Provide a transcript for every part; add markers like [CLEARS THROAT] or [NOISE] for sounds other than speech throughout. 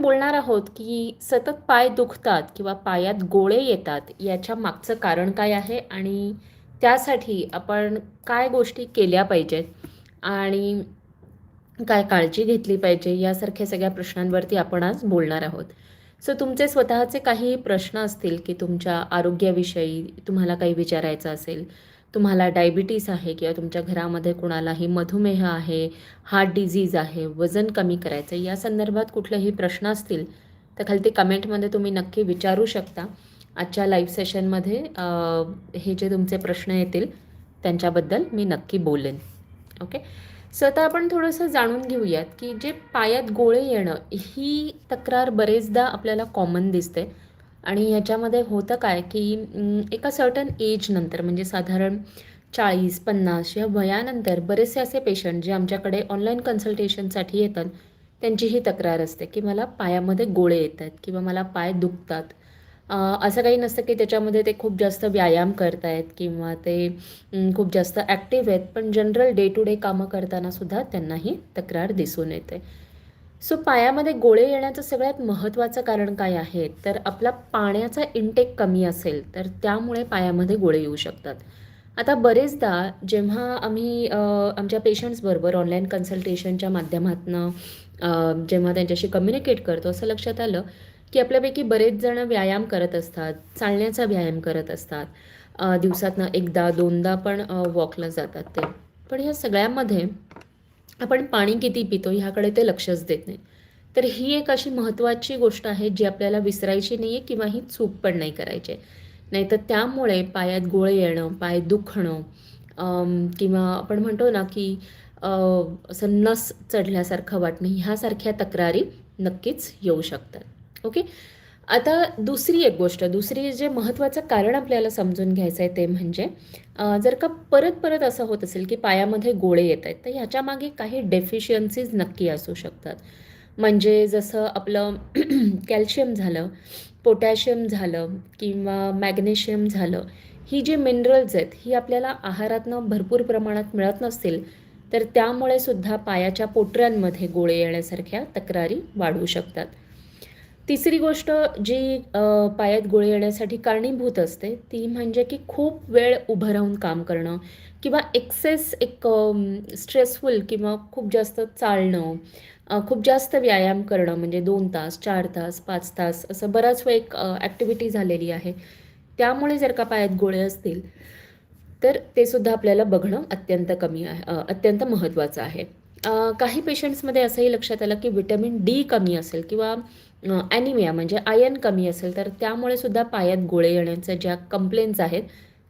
आपण बोलणार आहोत की सतत पाय दुखतात किंवा पायात गोळे येतात याच्या मागचं कारण काय आहे आणि त्यासाठी आपण काय गोष्टी केल्या पाहिजेत आणि काय काळजी घेतली पाहिजे यासारख्या सगळ्या प्रश्नांवरती आपण आज बोलणार आहोत. सो तुमचे स्वतःचे काही प्रश्न असतील की तुमच्या आरोग्याविषयी तुम्हाला काही विचारायचं असेल तुम्हाला डायबिटीस आहे किंवा तुमच्या घरामध्ये कुणालाही मधुमेह आहे हार्ट डिझीज आहे वजन कमी करायचं या संदर्भात कुठलेही प्रश्न असतील तर खालती कमेंटमध्ये तुम्ही नक्की विचारू शकता. आजच्या लाईव्ह सेशनमध्ये हे जे तुमचे प्रश्न येतील त्यांच्याबद्दल मी नक्की बोलेन. ओके? सो आता आपण थोडंसं जाणून घेऊयात की जे पायात गोळे येणं ही तक्रार बरेचदा आपल्याला कॉमन दिसते. आणि याच्यामध्ये होतं काय की एका सर्टन एजनंतर म्हणजे साधारण चाळीस पन्नास या वयानंतर बरेचसे असे पेशंट जे आमच्याकडे ऑनलाईन कन्सल्टेशनसाठी येतात त्यांची ही तक्रार असते की मला पायामध्ये गोळे येत आहेत किंवा मला पाय दुखतात. असं काही नसतं की त्याच्यामध्ये ते खूप जास्त व्यायाम करतायत किंवा ते खूप जास्त ॲक्टिव्ह आहेत पण जनरल डे टू डे कामं करताना सुद्धा त्यांना ही तक्रार दिसून येते. सो पायामध्ये गोळे येण्याचं सगळ्यात महत्त्वाचं कारण काय आहे? तर आपला पाण्याचा इंटेक कमी असेल तर त्यामुळे पायामध्ये गोळे येऊ शकतात. आता बरेचदा जेव्हा आम्ही आमच्या पेशंट्सबरोबर ऑनलाईन कन्सल्टेशनच्या माध्यमातून जेव्हा त्यांच्याशी कम्युनिकेट करतो असं लक्षात आलं की आपल्यापैकी बरेच जण व्यायाम करत असतात चालण्याचा व्यायाम करत असतात. दिवसातनं एकदा दोनदा पण वॉकला जातात ते. पण ह्या सगळ्यामध्ये आपण पाणी किती पितो ह्याकडे ते लक्षच देत नाही. तर ही एक अशी महत्त्वाची गोष्ट आहे जी आपल्याला विसरायची नाही आहे किंवा ही चूक पण नाही करायची. आहे. नाहीतर त्यामुळे पायात गोळे येणं पाय दुखणं किंवा आपण म्हणतो ना की असं नस चढल्यासारखं वाटणं ह्यासारख्या तक्रारी नक्कीच येऊ शकतात. ओके? आता दुसरी एक गोष्ट दुसरी जे महत्त्वाचं कारण आपल्याला समजून घ्यायचं आहे ते म्हणजे जर का परत परत असं होत असेल की पायामध्ये गोळे येत आहेत तर ह्याच्यामागे काही डेफिशियन्सीज नक्की असू शकतात. म्हणजे जसं आपलं [CLEARS THROAT] कॅल्शियम झालं पोटॅशियम झालं किंवा मॅग्नेशियम झालं ही जी मिनरल्स आहेत ही आपल्याला आहारातनं भरपूर प्रमाणात मिळत नसतील तर त्यामुळे सुद्धा पायाच्या पोटऱ्यांमध्ये गोळे येण्यासारख्या तक्रारी वाढू शकतात. तिसरी गोष्ट जी पायात गोळे येण्यासाठी कारणीभूत असते ती म्हणजे की खूप वेळ उभं राहून काम करणं किंवा एक्सेस एक स्ट्रेसफुल किंवा खूप जास्त चालणं खूप जास्त व्यायाम करणं म्हणजे दोन तास चार तास पाच तास असं बराच वेळ एक ॲक्टिव्हिटी झालेली आहे. त्यामुळे जर का पायात गोळे असतील तर ते सुद्धा आपल्याला बघणं अत्यंत कमी आहे अत्यंत महत्त्वाचं आहे. काही पेशंट्समध्ये असंही लक्षात आलं की विटॅमिन डी कमी असेल किंवा ॲनिमिया म्हणजे आयन कमी असेल तर त्यामुळे सुद्धा पायात गोळे येण्याच्या ज्या कंप्लेंट्स आहेत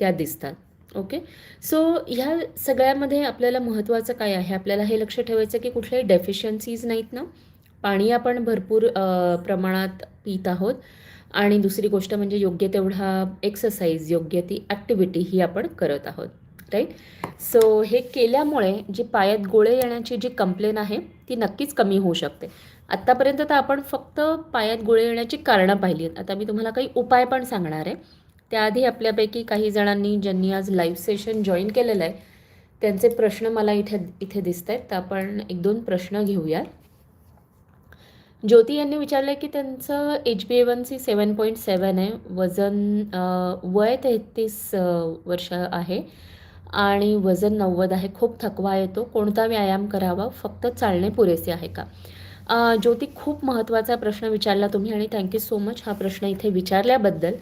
त्या दिसतात. ओके सो ह्या सगळ्यामध्ये आपल्याला महत्त्वाचं काय आहे? आपल्याला हे लक्ष ठेवायचं की कुठल्याही डेफिशियन्सीज नाहीत ना? पाणी आपण भरपूर प्रमाणात पित आहोत. आणि दुसरी गोष्ट म्हणजे योग्य तेवढा एक्सरसाइज योग्य ती ॲक्टिव्हिटी ही आपण करत आहोत. राईट सो हे केल्यामुळे जी पायात गोळे येण्याची जी कंप्लेन आहे ती नक्कीच कमी होऊ शकते. आत्तापर्यंत तर आपण फक्त पायात गोळे येण्याची कारणं पाहिली आहेत. आता मी तुम्हाला काही उपाय पण सांगणार आहे. त्याआधी आपल्यापैकी काही जणांनी ज्यांनी आज लाईव्ह सेशन जॉईन केलेलं आहे त्यांचे प्रश्न मला इथे इथे दिसत आहेत. तर आपण एक दोन प्रश्न घेऊयात. ज्योती यांनी विचारलं आहे की त्यांचं H B A one C seven point seven आहे. वजन वय तेहतीस वर्ष आहे. आणि वजन नव्वद आहे खूप थकवा येतो कोणता व्यायाम करावा फक्त चालणे पुरेसे आहे का? ज्योती खूप महत्त्वाचा प्रश्न विचारला तुम्ही आणि थँक्यू सो मच हा प्रश्न इथे विचारल्याबद्दल.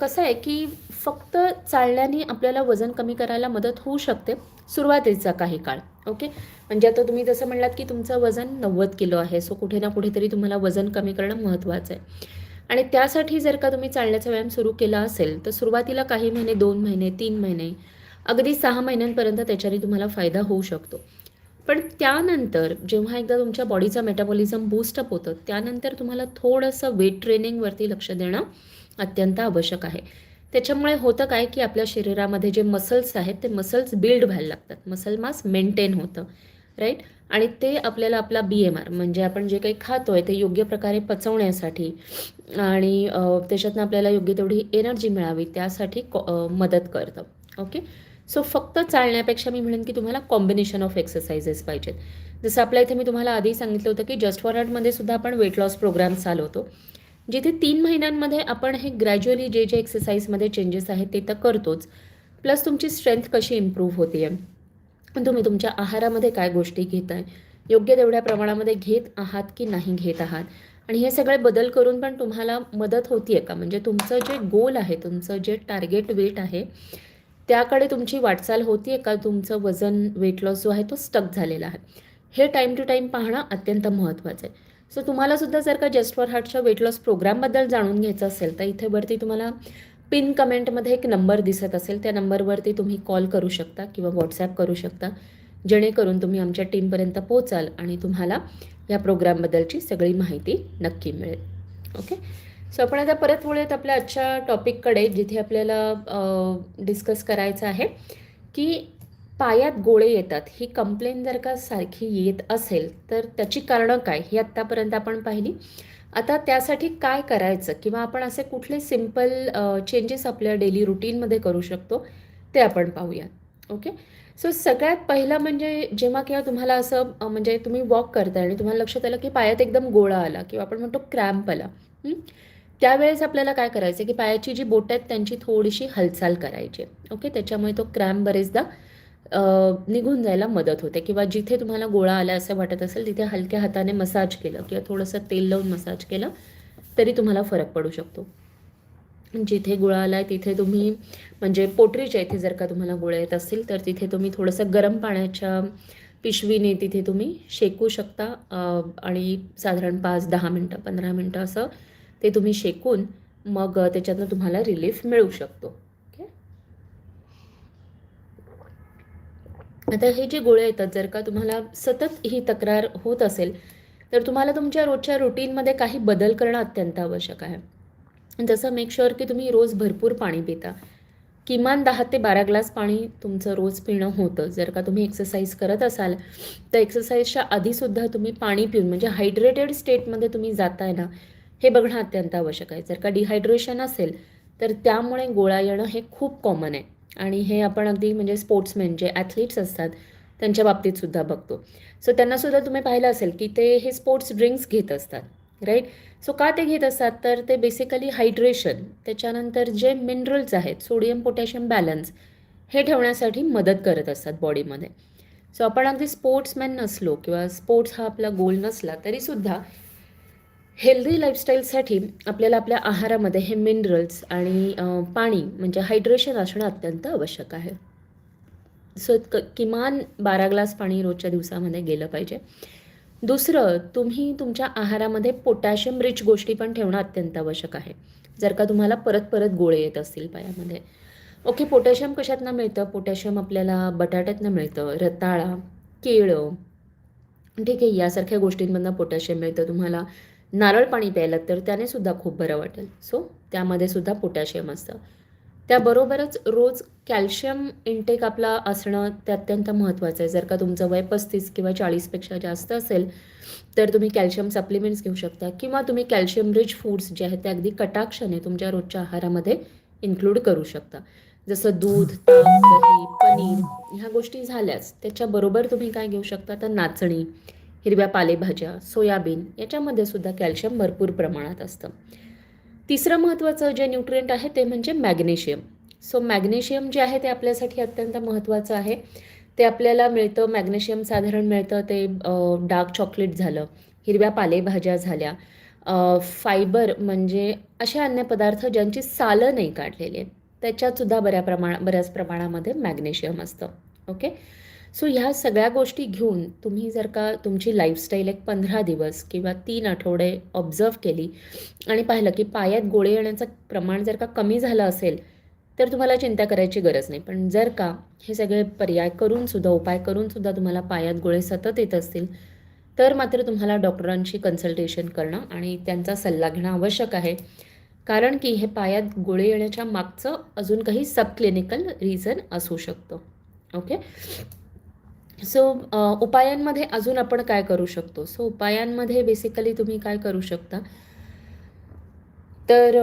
कसं आहे की फक्त चालण्याने आपल्याला वजन कमी करायला मदत होऊ शकते सुरुवातीचा काही काळ ओके म्हणजे आता तुम्ही जसं म्हणलात की तुमचं वजन नव्वद किलो आहे सो कुठे ना कुठेतरी तुम्हाला वजन कमी करणं महत्त्वाचं आहे. आणि त्यासाठी जर का तुम्ही चालण्याचा व्यायाम सुरू केला असेल तर सुरुवातीला काही महिने दोन महिने तीन महिने अगदी सहा महिन्यांपर्यंत त्याच्याने तुम्हाला फायदा होऊ शकतो. पण त्यानंतर जेव्हा एकदा तुमच्या बॉडीचा मेटाबॉलिझम बूस्टअप होतं त्यानंतर तुम्हाला थोडंसं वेट ट्रेनिंगवरती लक्ष देणं अत्यंत आवश्यक आहे. त्याच्यामुळे होतं काय की आपल्या शरीरामध्ये जे मसल्स आहेत ते मसल्स बिल्ड व्हायला लागतात. मसल मास मेंटेन होतं राईट आणि ते आपल्याला आपला बी एम आर म्हणजे आपण जे काही खातो आहे ते योग्य प्रकारे पचवण्यासाठी आणि त्याच्यातनं आपल्याला योग्य तेवढी एनर्जी मिळावी त्यासाठी मदत करतं. ओके सो फक्त चालण्यापेक्षा मी म्हणेन की तुम्हाला कॉम्बिनेशन ऑफ एक्सरसाइजेस पाहिजेत. जसं आपल्या इथे मी तुम्हाला आधी सांगितलं होतं की जस्ट फॉर आर्टमध्ये सुद्धा आपण वेट लॉस प्रोग्राम चालवतो. जिथे तीन महिन्यांमध्ये आपण हे ग्रॅज्युअली जे जे एक्सरसाइजमध्ये चेंजेस आहेत ते तर करतोच. प्लस तुमची स्ट्रेंथ कशी इम्प्रूव्ह होते आहे तुम्ही तुमच्या आहारामध्ये काय गोष्टी घेत आहे योग्य तेवढ्या प्रमाणामध्ये घेत आहात की नाही घेत आहात. आणि हे सगळे बदल करून पण तुम्हाला मदत होती आहे का? म्हणजे तुमचं जे गोल आहे तुमचं जे टार्गेट वेट आहे त्याकडे तुमची वाटचाल होती आहे का? तुमचं वजन वेट लॉस जो आहे तो स्टक झालेला आहे. हे टाईम टू टाईम पाहणं अत्यंत महत्त्वाचं आहे. सो तुम्हालासुद्धा जर का जस्ट फॉर हार्टच्या वेट लॉस प्रोग्रामबद्दल जाणून घ्यायचं असेल तर इथे वरती तुम्हाला पिन कमेंटमध्ये एक नंबर दिसत असेल. त्या नंबरवरती तुम्ही कॉल करू शकता किंवा व्हॉट्सॲप करू शकता. जेणेकरून तुम्ही आमच्या टीमपर्यंत पोचाल आणि तुम्हाला या प्रोग्रामबद्दलची सगळी माहिती नक्की मिळेल. ओके सो आपण आता परत वळूयात आपल्या आजच्या टॉपिककडे जिथे आपल्याला डिस्कस करायचं आहे की पायात गोळे येतात. ही कंप्लेन जर का सारखी येत असेल तर त्याची कारणं काय? ही आत्तापर्यंत आपण पाहिली. आता त्यासाठी काय करायचं? किंवा आपण असे कुठले सिंपल चेंजेस आपल्या डेली रुटीनमध्ये करू शकतो ते आपण पाहूया ओके सो सगळ्यात पहिलं म्हणजे जेव्हा किंवा तुम्हाला असं म्हणजे तुम्ही वॉक करताय आणि तुम्हाला लक्षात आलं की पायात एकदम गोळा आला किंवा आपण म्हणतो क्रॅम्प आला त्यावेळेस आपल्याला काय करायचं की पायाची जी बोटं आहेत त्यांची थोडीशी हालचाल करायची ओके त्याच्यामुळे तो क्रॅम्प बरेचदा निघून जायला मदत होते. किंवा जिथे तुम्हाला गोळा आला असं वाटत असेल तिथे हलक्या हाताने मसाज केलं किंवा थोडंसं तेल लावून मसाज केलं तरी तुम्हाला फरक पडू शकतो. जिथे गोळा आला आहे तिथे तुम्ही म्हणजे पोटरीच्या इथे जर का तुम्हाला गोळ्या येत असतील तर तिथे तुम्ही थोडंसं गरम पाण्याच्या पिशवीने तिथे तुम्ही शेकू शकता आणि साधारण पाच दहा मिनटं पंधरा मिनटं असं ते तुम्ही शेकून मग त्याच्यातनं तुम्हाला रिलीफ मिळू शकतो. ओके आता हे जे गोळे येतात जर का तुम्हाला सतत ही तक्रार होत असेल तर तुम्हाला तुमच्या रोजच्या रुटीनमध्ये काही बदल करणं अत्यंत आवश्यक आहे. जसं मेक शुअर की तुम्ही रोज भरपूर पाणी पिता. किमान दहा ते बारा ग्लास पाणी तुमचं रोज पिणं होतं. जर का तुम्ही एक्सरसाइज करत असाल तर एक्सरसाइजच्या आधीसुद्धा तुम्ही पाणी पिऊन म्हणजे हायड्रेटेड स्टेटमध्ये तुम्ही जाताय ना हे बघणं अत्यंत आवश्यक आहे. जर का डिहायड्रेशन असेल तर त्यामुळे गोळा येणं हे खूप कॉमन आहे. आणि हे आपण अगदी म्हणजे स्पोर्ट्समॅन जे ॲथलीट्स असतात त्यांच्या बाबतीत सुद्धा बघतो. सो त्यांनासुद्धा तुम्ही पाहिलं असेल की ते हे स्पोर्ट्स ड्रिंक्स घेत असतात राईट सो का ते घेत असतात? तर ते बेसिकली हायड्रेशन त्याच्यानंतर जे मिनरल्स आहेत सोडियम पोटॅशियम बॅलन्स हे ठेवण्यासाठी मदत करत असतात बॉडीमध्ये सो आपण अगदी स्पोर्ट्समॅन नसलो किंवा स्पोर्ट्स हा आपला गोल नसला तरीसुद्धा हेल्दी लाईफस्टाईलसाठी आपल्याला आपल्या आहारामध्ये हे मिनरल्स आणि पाणी म्हणजे हायड्रेशन असणं अत्यंत आवश्यक आहे. सो क किमान बारा ग्लास पाणी रोजच्या दिवसामध्ये गेलं पाहिजे. दुसरं तुम्ही तुमच्या आहारामध्ये पोटॅशियम रिच गोष्टी पण ठेवणं अत्यंत आवश्यक आहे. जर का तुम्हाला परत परत गोळे येत असतील पायामध्ये. ओके पोटॅशियम कशातनं मिळतं? पोटॅशियम आपल्याला बटाट्यातनं मिळतं रताळा केळं. ठीक आहे यासारख्या गोष्टींमधनं पोटॅशियम मिळतं तुम्हाला. नारळ पाणी प्यायलं तर त्याने सुद्धा खूप बरं वाटेल. सो त्यामध्ये सुद्धा पोटॅशियम असतं. त्याबरोबरच रोज कॅल्शियम इंटेक आपला असणं ते अत्यंत महत्त्वाचं आहे. जर का तुमचं वय पस्तीस किंवा चाळीसपेक्षा जास्त असेल तर तुम्ही कॅल्शियम सप्लिमेंट्स घेऊ शकता किंवा तुम्ही कॅल्शियम रिच फूड्स जे आहेत ते अगदी कटाक्षाने तुमच्या रोजच्या आहारामध्ये इन्क्लूड करू शकता. जसं दूध ताक दही पनीर ह्या गोष्टी झाल्याच. त्याच्याबरोबर तुम्ही काय घेऊ शकता? तर नाचणी हिरव्या पालेभाज्या सोयाबीन याच्यामध्ये सुद्धा कॅल्शियम भरपूर प्रमाणात असतं. तिसरं महत्त्वाचं जे न्यूट्रिएंट आहे ते म्हणजे मॅग्नेशियम. सो मॅग्नेशियम जे आहे ते आपल्यासाठी अत्यंत महत्त्वाचं आहे. ते आपल्याला मिळतं मॅग्नेशियम साधारण मिळतं ते डार्क चॉकलेट झालं हिरव्या पालेभाज्या झाल्या फायबर म्हणजे असे अन्य पदार्थ ज्यांची सालं नाही काढलेली आहेत त्याच्यातसुद्धा बऱ्या प्रमाण बऱ्याच प्रमाणामध्ये मॅग्नेशियम असतं. ओके? सो ह्या सगळ्या गोष्टी घेऊन तुम्ही जर का तुमची लाईफस्टाईल एक पंधरा दिवस किंवा तीन आठवडे ऑब्झर्व केली आणि पाहिलं की पायात गोळे येण्याचं प्रमाण जर का कमी झालं असेल तर तुम्हाला चिंता करायची गरज नाही. पण जर का हे सगळे पर्याय करूनसुद्धा उपाय करूनसुद्धा तुम्हाला पायात गोळे सतत येत असतील तर मात्र तुम्हाला डॉक्टरांशी कन्सल्टेशन करणं आणि त्यांचा सल्ला घेणं आवश्यक आहे. कारण की हे पायात गोळे येण्याच्या मागचं अजून काही सबक्लिनिकल रिझन असू शकतं. ओके सो उपायांमध्ये अजून आपण काय करू शकतो? सो उपायांमध्ये बेसिकली तुम्ही काय करू शकता? तर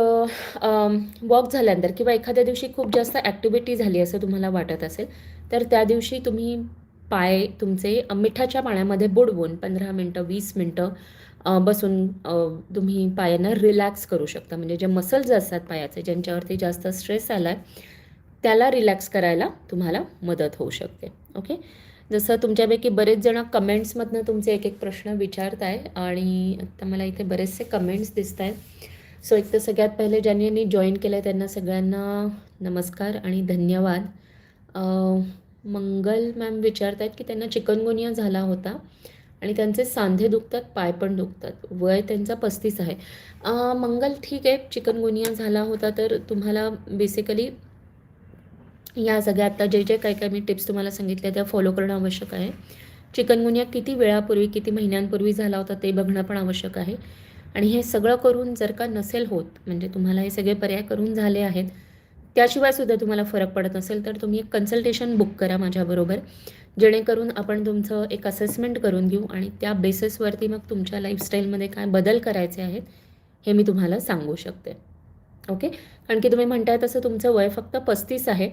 वॉक झाल्यानंतर किंवा एखाद्या दिवशी खूप जास्त ॲक्टिव्हिटी झाली असं तुम्हाला वाटत असेल तर त्या दिवशी तुम्ही पाय तुमचे मिठाच्या पाण्यामध्ये बुडवून पंधरा मिनटं वीस मिनटं बसून तुम्ही पायांना रिलॅक्स करू शकता. म्हणजे जे मसल्स असतात पायाचे ज्यांच्यावरती जास्त स्ट्रेस आला आहे त्याला रिलॅक्स करायला तुम्हाला मदत होऊ शकते. ओके जसं तुमच्यापैकी बरेच जण कमेंट्समधनं तुमचे एक एक प्रश्न विचारत आहे आणि आता मला इथे बरेचसे कमेंट्स दिसत आहेत सो एक तर सगळ्यात पहिले ज्यांनी यांनी जॉईन केलं आहे त्यांना सगळ्यांना नमस्कार आणि धन्यवाद. मंगल मॅम विचारत आहेत की त्यांना चिकनगुनिया झाला होता आणि त्यांचे सांधे दुखतात पाय पण दुखतात. वय त्यांचा पस्तीस आहे. मंगल ठीक आहे चिकनगुनिया झाला होता तर तुम्हाला बेसिकली या सगळ्या आत्ता जे जे काही काही मी टिप्स तुम्हाला सांगितल्या त्या फॉलो करणं आवश्यक आहे. चिकनगुनिया किती वेळापूर्वी किती महिन्यांपूर्वी झाला होता ते बघणं पण आवश्यक आहे. आणि हे सगळं करून जर का नसेल होत म्हणजे तुम्हाला हे सगळे पर्याय करून झाले आहेत त्याशिवाय सुद्धा तुम्हाला फरक पडत नसेल तर तुम्ही एक कन्सल्टेशन बुक करा माझ्याबरोबर जेणेकरून आपण तुमचं एक असेसमेंट करून घेऊ आणि त्या बेसिसवरती मग तुमच्या लाईफस्टाईलमध्ये काय बदल करायचे आहेत हे मी तुम्हाला सांगू शकते. ओके कारण की तुम्ही म्हणताय तसं तुमचं वय फक्त पस्तीस आहे.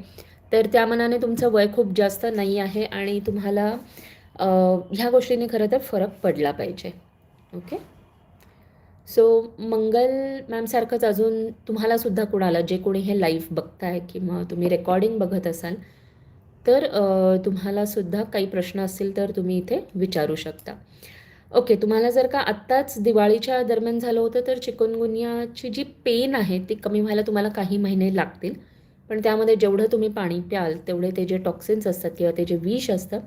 तर त्या मनाने तुमचं वय खूप जास्त नाही आहे आणि तुम्हाला ह्या गोष्टीने खरं तर फरक पडला पाहिजे. ओके? सो मंगल मॅमसारखंच अजून तुम्हालासुद्धा कुणाला जे कोणी हे लाईव्ह बघताय किंवा तुम्ही रेकॉर्डिंग बघत असाल तर तुम्हालासुद्धा काही प्रश्न असतील तर तुम्ही इथे विचारू शकता. ओके तुम्हाला जर का आत्ताच दिवाळीच्या दरम्यान झालं होतं तर चिकनगुनियाची जी पेन आहे ती कमी व्हायला तुम्हाला काही महिने लागतील. पण त्यामध्ये जेवढं तुम्ही पाणी प्याल तेवढे ते जे टॉक्सिन्स असतात किंवा ते जे विष असतं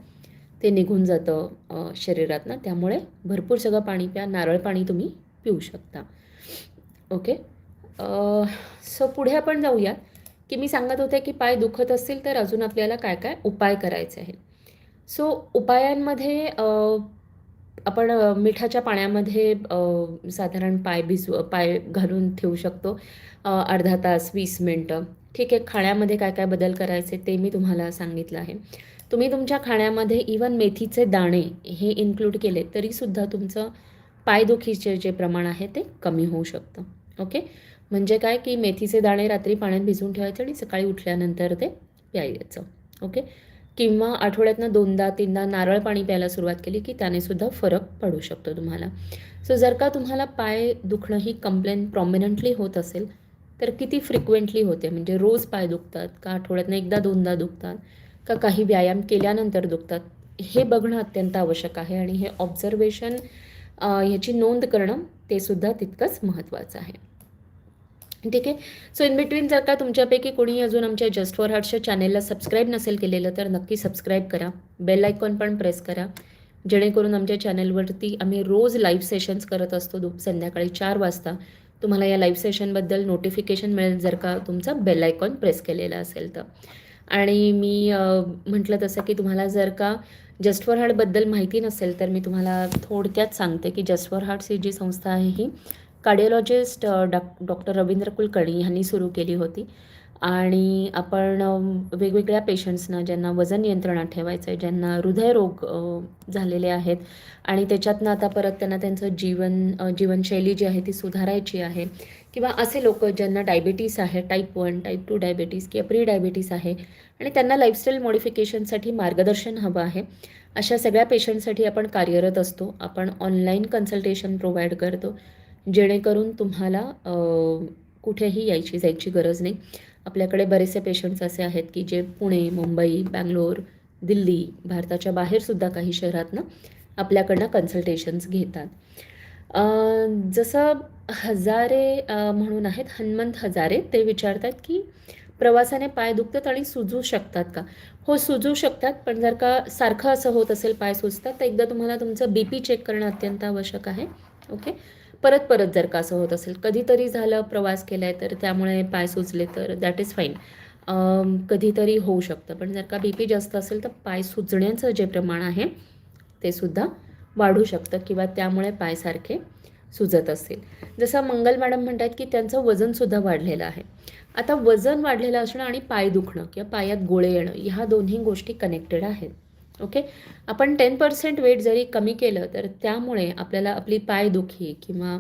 ते निघून जातं शरीरातनं. त्यामुळे भरपूर सगळं पाणी प्या नारळ पाणी तुम्ही पिऊ शकता. ओके? सो पुढे आपण जाऊयात की मी सांगत होते की पाय दुखत असतील तर अजून आपल्याला काय काय उपाय करायचे आहेत. सो उपायांमध्ये आपण मिठाच्या पाण्यामध्ये साधारण पाय भिजू पाय घालून ठेवू शकतो. अर्धा तास वीस मिनटं. ठीक आहे खाण्यामध्ये काय काय बदल करायचे ते मी तुम्हाला सांगितलं आहे. तुम्ही तुमच्या खाण्यामध्ये इवन मेथीचे दाणे हे इन्क्लूड केले तरीसुद्धा तुमचं पायदुखीचे जे प्रमाण आहे ते कमी होऊ शकतं. ओके म्हणजे काय की मेथीचे दाणे रात्री पाण्यात भिजवून ठेवायचे आणि सकाळी उठल्यानंतर ते प्यायचं. ओके किंवा आठवड्यातनं दोनदा तीनदा नारळ पाणी प्यायला सुरुवात केली की त्याने सुद्धा फरक पडू शकतो तुम्हाला. सो जर का तुम्हाला पाय दुखणं ही कंप्लेन प्रॉमिनंटली होत असेल तर किती फ्रिक्वेंटली होते? म्हणजे रोज पाय दुखतात का आठवड्यातनं एकदा दोनदा दुखतात? का काही व्यायाम केल्यानंतर दुखतात? हे बघणं अत्यंत आवश्यक आहे आणि हे ऑब्झर्वेशन ह्याची नोंद करणं ते सुद्धा तितकंच महत्त्वाचं आहे. ठीक आहे? सो इन बिटवीन जर का तुमच्यापैकी कोणी अजून आमच्या जस्ट फॉर हार्टच्या चॅनेलला सबस्क्राईब नसेल केलेलं तर नक्की सबस्क्राईब करा. बेल आयकॉन पण प्रेस करा. जेणेकरून आमच्या चॅनेलवरती आम्ही रोज लाईव्ह सेशन्स करत असतो दुप संध्याकाळी चार वाजता. तुम्हाला या लाईव्ह सेशनबद्दल नोटिफिकेशन मिळेल जर का तुमचा बेल आयकॉन प्रेस केलेला असेल तर. आणि मी म्हटलं तसं की तुम्हाला जर का जस्ट फॉर हार्टबद्दल माहिती नसेल तर मी तुम्हाला थोडक्यात सांगते की जस्ट फॉर हार्ट्स ही जी संस्था आहे ही cardiologist doc doctor Ravindra Kulkarni यांनी सुरू केली होती. आणि आपण वेगवेगळ्या पेशंट्सना ज्यांना वजन नियंत्रणात ठेवायचं आहे ज्यांना हृदयरोग झालेले आहेत आणि त्याच्यातनं आता परत त्यांना त्यांचं जीवन जीवनशैली जी आहे ती सुधारायची आहे. किंवा असे लोक ज्यांना डायबिटीस आहे type one type two diabetes किंवा प्री डायबिटीस आहे आणि त्यांना लाईफस्टाईल मॉडिफिकेशनसाठी मार्गदर्शन हवं आहे अशा सगळ्या पेशंटसाठी आपण कार्यरत असतो. आपण ऑनलाईन कन्सल्टेशन प्रोव्हाइड करतो जेणेकरून तुम्हाला कुठेही यायची जायची गरज नाही. आपल्याकडे बरेचसे पेशंट्स असे आहेत की जे पुणे मुंबई बँगलोर दिल्ली भारताच्या बाहेरसुद्धा काही शहरातनं आपल्याकडनं कन्सल्टेशन्स घेतात. जसं हजारे म्हणून आहेत हनुमंत हजारे ते विचारतात की प्रवासाने पाय दुखतात आणि सुजू शकतात का? हो सुजू शकतात पण जर का सारखं असं होत असेल पाय सुजतात तर एकदा तुम्हाला तुमचं बी पी चेक करणं अत्यंत आवश्यक आहे. ओके परत परत जर का असं होत असेल कधीतरी झालं प्रवास केला आहे तर त्यामुळे पाय सुचले तर दॅट इज फाईन कधीतरी होऊ शकतं. पण जर का बी पी जास्त असेल तर पाय सुजण्याचं जे प्रमाण आहे ते सुद्धा वाढू शकतं किंवा त्यामुळे पायसारखे सुजत असतील. जसं मंगल मॅडम म्हणतात की त्यांचं वजनसुद्धा वाढलेलं आहे. आता वजन वाढलेलं असणं आणि पाय दुखणं किंवा पायात गोळे येणं ह्या दोन्ही गोष्टी कनेक्टेड आहेत. ओके? आपण टेन पर्सेंट वेट जरी कमी केलं तर त्यामुळे आपल्याला आपली पायदुखी किंवा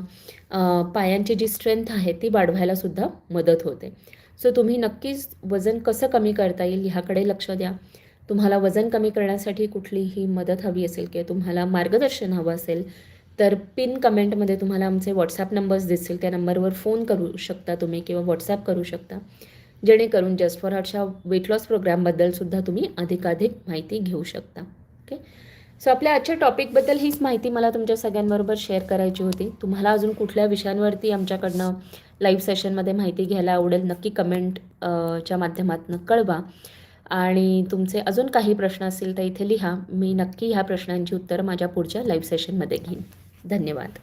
पायांची जी स्ट्रेंथ आहे ती वाढवायला सुद्धा मदत होते. सो तुम्ही नक्कीच वजन कसं कमी करता येईल ह्याकडे लक्ष द्या. तुम्हाला वजन कमी करण्यासाठी कुठलीही मदत हवी असेल किंवा तुम्हाला मार्गदर्शन हवं असेल तर पिन कमेंटमध्ये तुम्हाला आमचे व्हॉट्सॲप नंबर्स दिसतील. त्या नंबरवर फोन करू शकता तुम्ही किंवा व्हॉट्सॲप करू शकता. जेणेकरून जस्ट फॉर हार्टच्या वेट लॉस प्रोग्रामबद्दलसुद्धा तुम्ही अधिकाधिक माहिती घेऊ शकता. ओके सो आपल्या आजच्या टॉपिकबद्दल हीच माहिती मला तुमच्या सगळ्यांबरोबर शेअर करायची होती. तुम्हाला अजून कुठल्या विषयांवरती आमच्याकडनं लाईव्ह सेशनमध्ये माहिती घ्यायला आवडेल नक्की कमेंट च्या माध्यमातून कळवा. आणि तुमचे अजून काही प्रश्न असतील तर इथे लिहा. मी नक्की ह्या प्रश्नांची उत्तरं माझ्या पुढच्या लाईव्ह सेशनमध्ये घेईन. धन्यवाद.